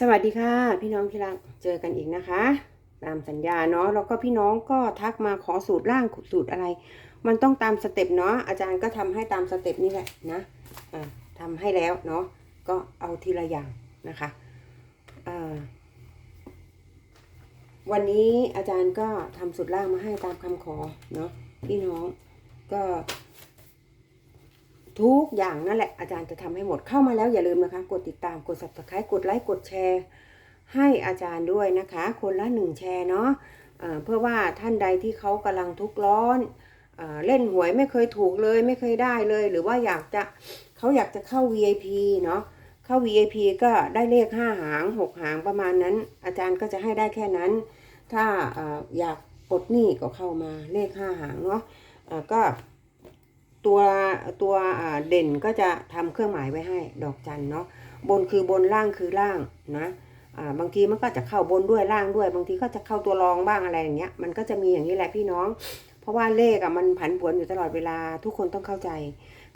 สวัสดีค่ะ พี่น้องที่รักเจอกันอีกนะคะ ตามสัญญาเนาะแล้วก็พี่น้องก็ทักมาขอสูตรล่างสูตรอะไร มันต้องตามสเต็ปเนาะอาจารย์ก็ทำให้ตามสเต็ปนี่แหละนะอ่าทำให้แล้วเนาะก็เอาทีละอย่างนะคะวันนี้อาจารย์ก็ทำสูตรล่างมาให้ตามคำขอเนาะพี่น้องก็ ทุกอย่างนั่นแหละอาจารย์จะทำให้หมดเข้ามาแล้วอย่าลืมนะคะ กดติดตามกด subscribe กดไลค์กดแชร์ให้อาจารย์ด้วยนะคะ คนละหนึ่งแชร์เนาะะเพื่อว่าท่านใดที่เขากำลังทุกข์ร้อนเอเล่นหวยไม่เคยถูกเลยไม่เคยได้เลย หรือว่าอยากจะเขาอยากจะเข้า VIP เนาะเข้า VIP ก็ได้เลขห้าหางหกหางประมาณนั้น อาจารย์ก็จะให้ได้แค่นั้น ถ้าออยากปลดหนี้ก็เข้ามาเลขห้าหางเนาะก็ ตัวตัวเด่นก็จะทำเครื่องหมายไว้ให้ดอกจันเนาะบนคือบนล่างคือล่างนะบางทีมันก็จะเข้าบนด้วยล่างด้วย บางทีก็จะเข้าตัวรองบ้างอะไรอย่างเงี้ยมันก็จะมีอย่างนี้แหละพี่น้อง เพราะว่าเลขอะมันผันผวนอยู่ตลอดเวลาทุกคนต้องเข้าใจ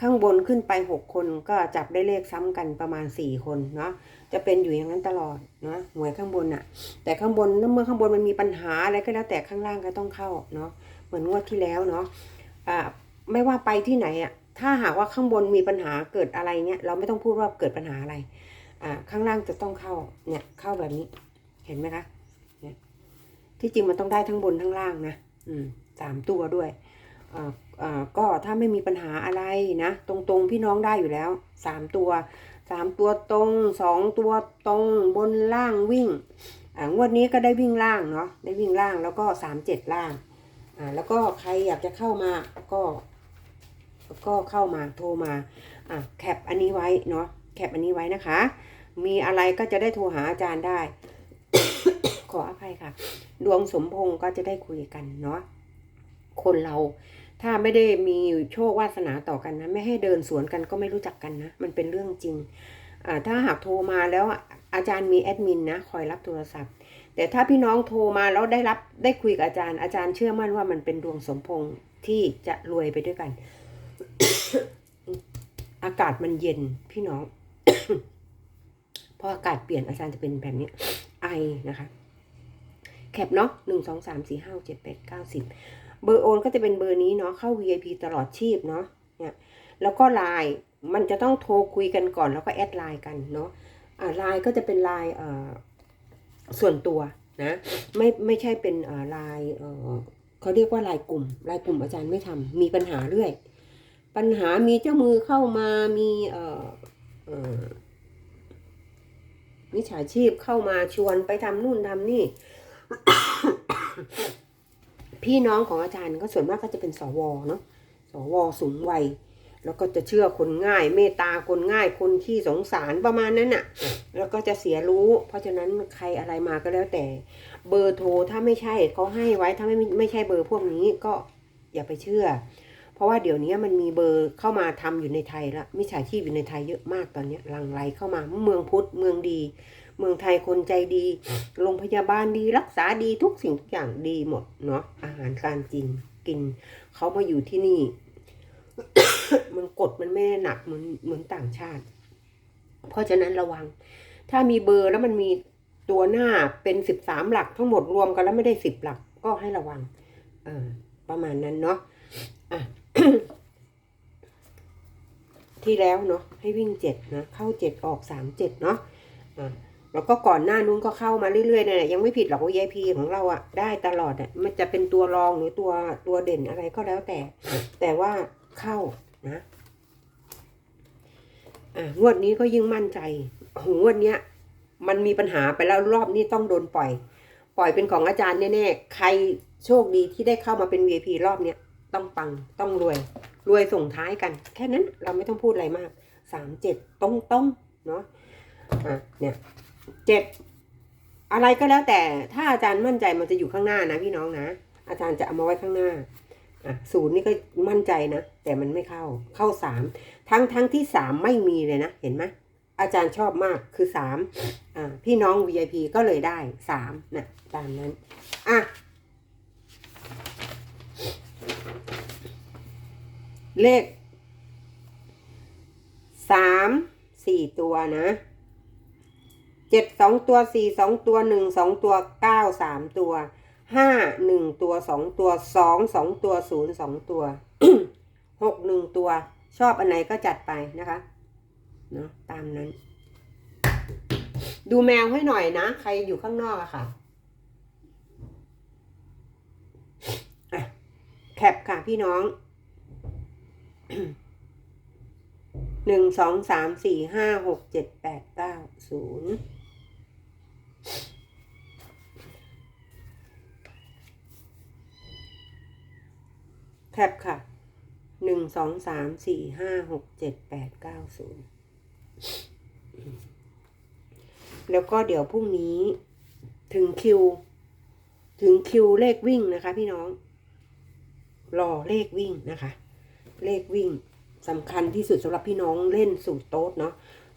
ข้างบนขึ้นไปหกคนก็จับได้เลขซ้ำกันประมาณสี่คนเนาะจะเป็นอยู่อย่างนั้นตลอดเนาะหวยข้างบนน่ะ แต่ข้างบนเมื่อข้างบนมันมีปัญหาอะไรก็แล้วแต่ข้างล่างก็ต้องเข้าเนาะเหมือนงวดที่แล้วเนาะอ่า ไม่ว่าไปที่ไหนอะถ้าหากว่าข้างบนมีปัญหาเกิดอะไรเนี่ยเราไม่ต้องพูดว่าเกิดปัญหาอะไร อ่า ข้างล่างจะต้องเข้าเนี่ยเข้าแบบนี้ เห็นไหมคะเนี่ยที่จริงมันต้องได้ทั้งบนทั้งล่างนะอืมสามตัวด้วยอ่าอ่าก็ถ้าไม่มีปัญหาอะไรนะตรงๆพี่น้องได้อยู่แล้วสามตัวสามตัวตรงสองตัวตรงบนล่างวิ่งอ่างวดนี้ก็ได้วิ่งล่างเนาะได้วิ่งล่างแล้วก็สามเจ็ดล่างอ่าแล้วก็ใครอยากจะเข้ามาก็ ก็เข้ามาโทรมาอะแคปอันนี้ไว้เนาะแคปอันนี้ไว้นะคะ มีอะไรก็จะได้โทรหาอาจารย์ได้ ขออภัยค่ะ ดวงสมพงษ์ก็จะได้คุยกันเนาะคนเราถ้าไม่ได้มีโชควาสนาต่อกันนะไม่ให้เดินสวนกันก็ไม่รู้จักกันนะมันเป็นเรื่องจริงอ่าถ้าหากโทรมาแล้วอาจารย์มีแอดมินนะคอยรับโทรศัพท์ แต่ถ้าพี่น้องโทรมาแล้วได้รับได้คุยกับอาจารย์อาจารย์เชื่อมั่นว่ามันเป็นดวงสมพงษ์ที่จะรวยไปด้วยกันากาศมันเย็นพี่น้อง พออากาศเปลี่ยนอาจารย์จะเป็นแบบนี้ ไอนะคะ แคปเนาะหนึ่งสองสามสี่ห้าเจ็ดแปดเก้าสิบเบอร์โอนก็จะเป็นเบอร์นี้เนาะเข้า VIP ตลอดชีพเนาะเนี่ยแล้วก็ไลน์มันจะต้องโทรคุยกันก่อนแล้วก็แอดไลน์กันเนาะอ่าไลน์ก็จะเป็นไลน์เอ่อส่วนตัวนะไม่ไม่ใช่เป็นเอ่อลายเอ่อเขาเรียกว่าลายกลุ่มลายกลุ่มอาจารย์ไม่ทำมีปัญหาเรื่อย ปัญหามีเจ้ามือเข้ามามีเอ่อมิจฉาชีพเข้ามาชวนไปทำนู่นทำนี่ พี่น้องของอาจารย์ก็ส่วนมากก็จะเป็นสวเนาะสวสูงวัยแล้วก็จะเชื่อคนง่าย เมตตาคนง่ายคนที่สงสารประมาณนั้นน่ะ แล้วก็จะเสียรู้ เพราะฉะนั้นใครอะไรมาก็แล้วแต่ เบอร์โทรถ้าไม่ใช่เขาให้ไว้ถ้าไม่ไม่ใช่เบอร์พวกนี้ก็อย่าไปเชื่อ เพราะว่าเดี๋ยวนี้มันมีเบอร์เข้ามาทำอยู่ในไทยละมิจฉาชีพอยู่ในไทยเยอะมากตอนนี้หลังไหลเข้ามาเมืองพุทธเมืองดี เมืองไทยคนใจดีโรงพยาบาลดีรักษาดีทุกสิ่งทุกอย่างดีหมดเนาะอาหารการกินกินเขามาอยู่ที่นี่ มันกดมันไม่ได้หนักเหมือนเหมือนต่างชาติ เพราะฉะนั้นระวัง ถ้ามีเบอร์แล้วมันมีตัวหน้าเป็นสิบสามหลักทั้งหมดรวมกันแล้วไม่ได้สิบหลักก็ให้ระวัง เออประมาณนั้นเนาะอะ ที่แล้วเนาะให้วิ่งเจ็ดนะ เข้าเจ็ดออกสามเจ็ดเนาะอะแล้วก็ก่อนหน้านู้นก็เข้ามาเรื่อยๆเนี่ยยังไม่ผิดหรอกว่า VIP ของเราอะได้ตลอดอะมันจะเป็นตัวรองหรือตัวตัวเด่นอะไรก็แล้วแต่ แต่ว่าเข้านะอะงวดนี้ก็ยิ่งมั่นใจงวดเนี้ยมันมีปัญหาไปแล้วรอบนี้ต้องโดนปล่อย ปล่อยเป็นของอาจารย์แน่ๆใครโชคดีที่ได้เข้ามาเป็น VIP รอบเนี้ย ต้องปังต้องรวย รวยส่งท้ายกัน แค่นั้นเราไม่ต้องพูดอะไรมากสามเจ็ดตรงตรงเนาะอะเนี่ยเจ็ดอะไรก็แล้วแต่ถ้าอาจารย์มั่นใจมันจะอยู่ข้างหน้านะพี่น้องนะ อาจารย์จะเอามาไว้ข้างหน้าอะศูนย์นี่ก็มั่นใจนะ แต่มันไม่เข้าเข้าสามทั้งทั้งที่สามไม่มีเลยนะ เห็นไหมอาจารย์ชอบมากคือสามอ่าพี่น้อง VIP ก็เลยได้สามนะตามนั้นอะ เลขสามสี่ตัวนะเจ็ดสองตัวสี่สองตัวหนึ่งสองตัวเก้าสามตัวห้าหนึ่งตัวสองตัวสองสองตัวศูนย์สองตัวหกหนึ่งตัวชอบอันไหนก็จัดไปนะคะเนาะตามนั้น ดูแมวให้หน่อยนะ ใครอยู่ข้างนอกอะค่ะอะแคปค่ะพี่น้อง หนึ่งสองสามสี่ห้าหกเจ็ดแปดเก้าศูนย์แคปค่ะหนึ่งสองสามสี่ห้าหกเจ็ดแปดเก้าศูนย์แล้วก็เดี๋ยวพรุ่งนี้ถึงคิว ถึงคิวเลขวิ่งนะคะพี่น้อง รอเลขวิ่งนะคะ เลขวิ่งสำคัญที่สุดสำหรับพี่น้องเล่นสูตรโต๊ดเนาะ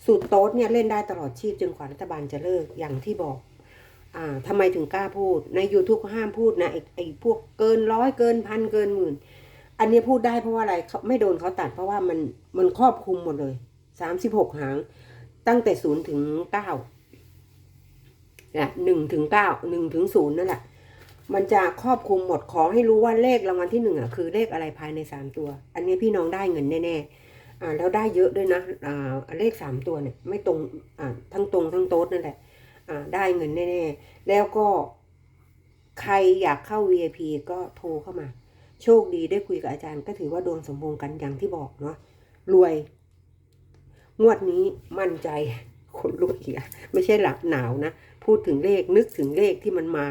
สูตรโต๊ดเนี่ยเล่นได้ตลอดชีพจนกว่ารัฐบาลจะเลิกอย่างที่บอกอ่าทำไมถึงกล้าพูดใน YouTube ก็ห้ามพูดนะไอ้ไอ้พวกเกินร้อยเกินพันเกินหมื่น อันนี้พูดได้เพราะว่าอะไรเขาไม่โดนเขาตัดเพราะว่ามันมันครอบคลุมหมดเลยสามสิบหกหาง ตั้งแต่ศูนย์ถึงเก้าเนี่ยหนึ่งถึงเก้าหนึ่งถึงศูนย์นั่นแหละ มันจะครอบคลุมหมดขอให้รู้ว่าเลขรางวัลที่หนึ่งอะคือเลขอะไรภายในสามตัว อันนี้พี่น้องได้เงินแน่ๆอ่าแล้วได้เยอะด้วยนะอ่าเลขสามตัวเนี่ยไม่ตรงอ่าทั้งตรงทั้งโต๊ดนั่นแหละอ่าได้เงินแน่ๆ แล้วก็ใครอยากเข้า VIP ก็โทรเข้ามา โชคดีได้คุยกับอาจารย์ ก็ถือว่าดวงสมพงษ์กันอย่างที่บอกเนาะรวย งวดนี้มั่นใจคนรวยอีกไม่ใช่หลับหนาวนะ พูดถึงเลขนึกถึงเลขที่มันมา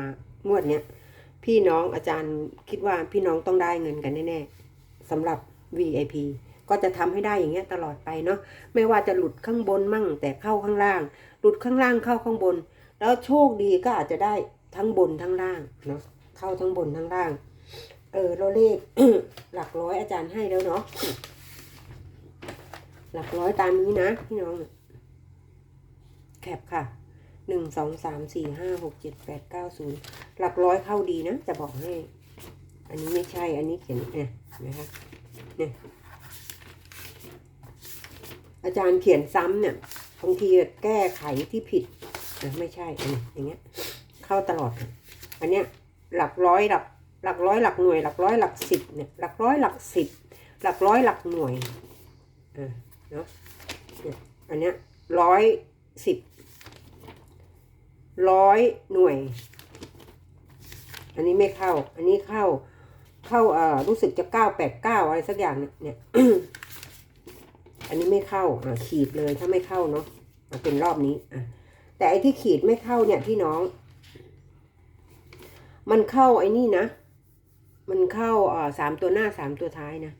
งวดเนี้ย พี่น้องอาจารย์คิดว่าพี่น้องต้องได้เงินกันแน่ๆสำหรับ VIP ก็จะทำให้ได้อย่างเงี้ยตลอดไปเนาะไม่ว่าจะหลุดข้างบนมั่ง แต่เข้าข้างล่าง หลุดข้างล่างเข้าข้างบน แล้วโชคดีก็อาจจะได้ทั้งบนทั้งล่างเนาะเข้าทั้งบนทั้งล่าง เออเราเลขหลักร้อยอาจารย์ให้แล้วเนาะหลักร้อยตามนี้นะพี่น้อง แคปค่ะ หนึ่งสองสามสี่ห้าหกเจ็ดแปดเก้าศูนย์หลักร้อยเข้าดีนะ จะบอกให้ อันนี้ไม่ใช่อันนี้เขียนเนี่ยนะคะเนี่ยอาจารย์เขียนซ้ำเนี่ยบางทีแก้ไขที่ผิดนะไม่ใช่อันนี้อย่างเงี้ย เข้าตลอด อันเนี้ยหลักร้อยหลักหลักร้อยหลักหน่วย หลักร้อยหลักสิบเนี่ยหลักร้อยหลักสิบหลักร้อยหลักหน่วยอ่าเนาะเนี่ยอันเนี้ยร้อยสิบ ร้อยหน่วย อันนี้ไม่เข้า อันนี้เข้า เข้าเอ่อรู้สึกจะเก้าแปดเก้าอะไรสักอย่างเนี่ย อันนี้ไม่เข้าอ่าขีดเลยถ้าไม่เข้าเนาะะเป็นรอบนี้อะแต่ไอ้ที่ขีดไม่เข้าเนี่ยพี่น้อง มันเข้าไอ้นี่นะ มันเข้าอ่าสามตัวหน้าสามตัวท้ายนะ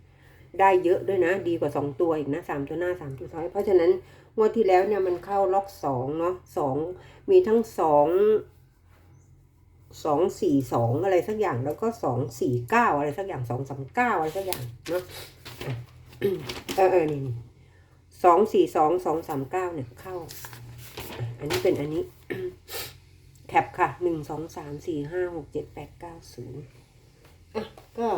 ได้เยอะด้วยนะ ดีกว่าสองตัวอีกนะสามตัวหน้าสามตัวท้าย เพราะฉะนั้น งวดที่แล้วเนี่ยมันเข้าล็อกสองเนาะสองมีทั้งสองสองสี่สองอะไรสักอย่างแล้วก็สองสี่เก้าอะไรสักอย่างสองสามเก้าอะไรสักอย่างเนาะเออเออนี่สองสี่สองสองสามเก้าเนี่ยเข้า อันนี้เป็นอันนี้แคปค่ะหนึ่งสองสามสี่ห้าหกเจ็ดแปดเก้าศูนย์อะก็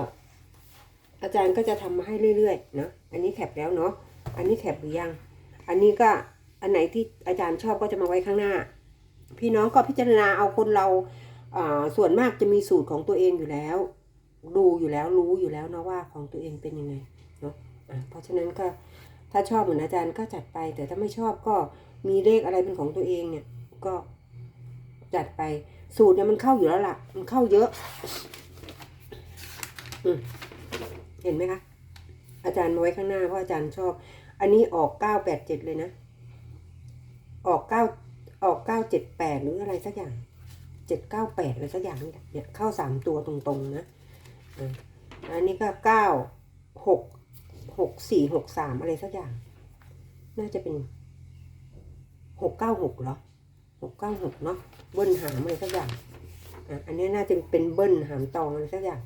อาจารย์ก็จะทำมาให้เรื่อยๆเนาะอันนี้แคปแล้วเนาะอันนี้แคปหรือยัง อันนี้ก็อันไหนที่อาจารย์ชอบก็จะมาไว้ข้างหน้า พี่น้องก็พิจารณาเอาคนเราส่วนมากจะมีสูตรของตัวเองอยู่แล้ว ดูอยู่แล้วรู้อยู่แล้วนะว่าของตัวเองเป็นยังไงเนาะเพราะฉะนั้นก็ถ้าชอบเหมือนอาจารย์ก็จัดไป แต่ถ้าไม่ชอบก็มีเลขอะไรเป็นของตัวเองเนี่ยก็จัดไปสูตรเนี่ยมันเข้าอยู่แล้วล่ะ มันเข้าเยอะอเห็นไหมคะอาจารย์มาไว้ข้างหน้าเพราะอาจารย์ชอบ อันนี้ออกเก้าแปดเจ็ดเลยนะ ออกเก้าออกเก้าเจ็ดแปดหรืออะไรสักอย่างเจ็ดเก้าแปดอะไรสักอย่างนี่เนี่ยเข้าสามตัวตรงๆนะอันนี้ก็เก้าหกหกสี่หกสามอะไรสักอย่าง น่าจะเป็นหกเก้าหกเหรอหกเก้าหกเนาะเบิ้ลหามอะไรสักอย่างอันนี้น่าจะเป็นเบิ้ลหามตองอะไรสักอย่าง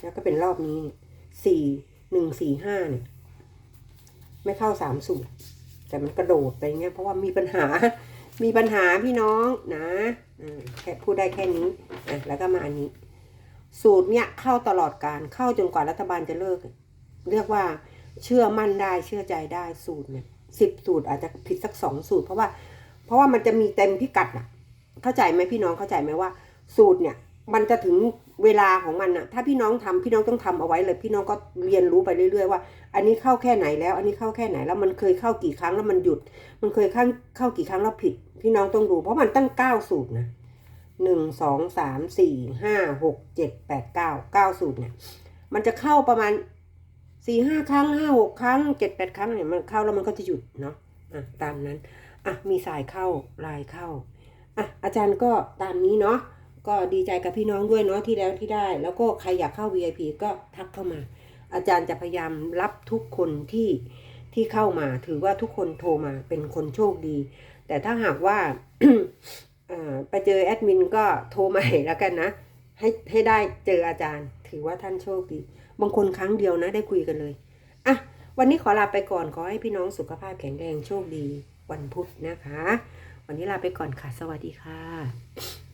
แล้วก็เป็นรอบนี้สี่หนึ่งสี่ห้าเนี่ย ไม่เข้าสามสูตร แต่มันกระโดดไปเงี้ยเพราะว่ามีปัญหา มีปัญหาพี่น้องนะแค่พูดได้แค่นี้อะแล้วก็มาอันนี้ สูตรเนี้ยเข้าตลอดการเข้าจนกว่ารัฐบาลจะเลิก เรียกว่าเชื่อมั่นได้เชื่อใจได้สูตรเนี่ยสิบสูตรอาจจะผิดสักสองสูตร เพราะว่า เพราะว่ามันจะมีเต็มพิกัดอะ เข้าใจไหมพี่น้องเข้าใจไหมว่า สูตรเนี่ย มันจะถึงเวลาของมันอะถ้าพี่น้องทำพี่น้องต้องทำเอาไว้เลย พี่น้องก็เรียนรู้ไปเรื่อย ๆ ว่า อันนี้เข้าแค่ไหนแล้ว อันนี้เข้าแค่ไหนแล้วมันเคยเข้ากี่ครั้งแล้วมันหยุด มันเคยเข้าเข้ากี่ครั้งแล้วผิด พี่น้องต้องดู เพราะมันตั้งเก้าสูตรนะหนึ่งสองสามสี่ห้าหกเจ็ดแปดเก้าเก้าสูตรเนี่ย มันจะเข้าประมาณสี่ห้าครั้งห้าหกครั้งเจ็ดแปดครั้งเนี่ยมันเข้าแล้วมันก็จะหยุดเนาะอะตามนั้นอะมีสายเข้าลายเข้าอะอาจารย์ก็ตามนี้เนาะ ก็ดีใจกับพี่น้องด้วยเนาะที่แล้วที่ได้ แล้วก็ใครอยากเข้า VIP ก็ทักเข้ามา อาจารย์จะพยายามรับทุกคนที่ที่เข้ามา ถือว่าทุกคนโทรมาเป็นคนโชคดี แต่ถ้าหากว่าไปเจอแอดมินก็โทรมาให้แล้วกันนะ ให้ให้ได้เจออาจารย์ ถือว่าท่านโชคดี บางคนครั้งเดียวนะได้คุยกันเลยอะวันนี้ขอลาไปก่อนขอให้พี่น้องสุขภาพแข็งแรงโชคดีวันพุธนะคะ วันนี้ลาไปก่อนค่ะ สวัสดีค่ะ